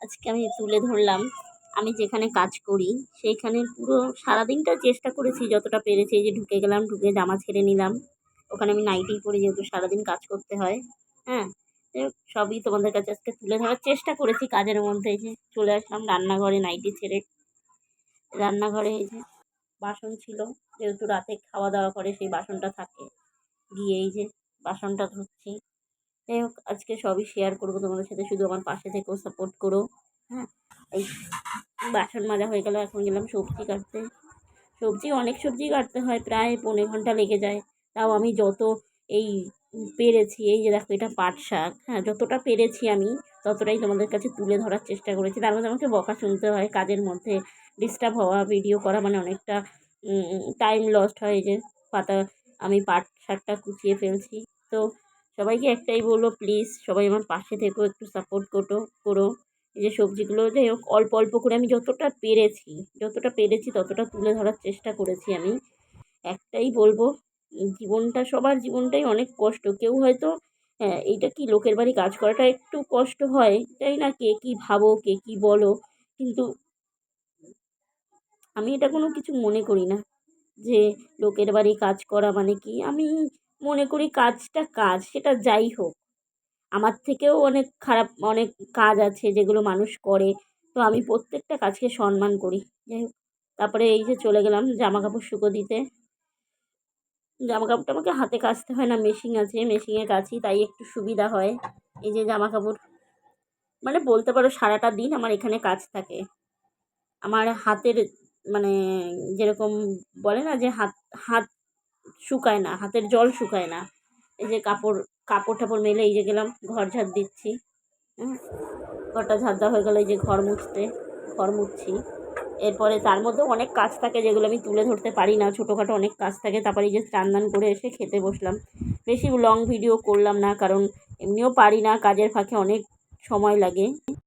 আজকে আমি তুলে ধরলাম। আমি যেখানে কাজ করি, সেইখানে পুরো সারাদিনটা চেষ্টা করেছি, যতটা পেরেছি। যে ঢুকে গেলাম, ঢুকে জামা ছেড়ে নিলাম। ওখানে আমি নাইটিই পরি যেহেতু সারাদিন কাজ করতে হয়। হ্যাঁ সবই তোমাদের কাছে আজকে তুলে ধরার চেষ্টা করেছি কাজের মধ্যে। যে চলে আসলাম রান্নাঘরে নাইটি ছেড়ে। রান্নাঘরে এই যে বাসন ছিল, যেহেতু রাতে খাওয়া দাওয়া করে, সেই বাসনটা থাকে। গিয়ে এই যে বাসনটা ধুচ্ছি। যাই হোক, আজকে সবই শেয়ার করব তোমাদের সাথে। শুধু আমার পাশে থেকেও সাপোর্ট করো। হ্যাঁ এই বাসন মাজা হয়ে গেল, এখন গেলাম সবজি কাটতে। সবজি, অনেক সবজি কাটতে হয়, প্রায় পনেরো ঘণ্টা লেগে যায়। তাও আমি যত এই পেরেছি, এই যে দেখো, এটা পাট শাক। হ্যাঁ যতটা পেরেছি আমি, ততটাই তোমাদের কাছে তুলে ধরার চেষ্টা করেছি। তার মধ্যে আমাকে বকা শুনতে হয়, কাজের মধ্যে ডিস্টার্ব হওয়া ভিডিও করা মানে অনেকটা টাইম লস্ট হয়। যে পাতা, আমি পাট শাকটা কুচিয়ে ফেলছি। তো সবাইকে একটাই বলব প্লিজ সবাই আমার পাশে থেকেও একটু সাপোর্ট করো করো। এই যে সবজিগুলো, যাই হোক, অল্প অল্প করে আমি যতটা পেরেছি যতটা পেরেছি ততটা তুলে ধরার চেষ্টা করেছি আমি। একটাই বলব, জীবনটা, সবার জীবনটাই অনেক কষ্ট। কেউ হয়তো হ্যাঁ এইটা কি লোকের বাড়ি কাজ করাটা একটু কষ্ট হয়? তাই না? কে কী ভাবো, কে কী বলো? কিন্তু আমি এটা কোনো কিছু মনে করি না যে লোকের বাড়ি কাজ করা মানে কি? আমি মনে করি কাজটা কাজ, সেটা যাই হোক। আমার থেকেও অনেক খারাপ, অনেক কাজ আছে যেগুলো মানুষ করে। তো আমি প্রত্যেকটা কাজকে সম্মান করি। যাই হোক, তারপরে এই যে চলে গেলাম জামা কাপড় শুকো দিতে। জামা কাপড়টা আমাকে হাতে কাচতে হয় না মেশিন আছে মেশিনে কাচি, তাই একটু সুবিধা হয়। এই যে জামা কাপড় মানে বলতে পারো সারাটা দিন আমার এখানে কাজ থাকে। আমার হাতের মানে যেরকম বলে না যে হাত হাত শুকায় না, হাতের জল শুকায় না। এই যে কাপড় কাপড় টাপড় মেলে, এই যে গেলাম, ঘর ঝাড় দিচ্ছি। ঘরটা ঝাড় দেওয়া হয়ে গেলো, এই যে ঘর মুছতে, ঘর মুছছি। এরপরে তার মধ্যে অনেক কাজ থাকে যেগুলো আমি তুলে ধরতে পারি না, ছোটোখাটো অনেক কাজ থাকে। তারপরে এই যে স্নান দান করে এসে খেতে বসলাম। বেশি লং ভিডিও করলাম না, কারণ এমনিও পারি না, কাজের ফাঁকে অনেক সময় লাগে।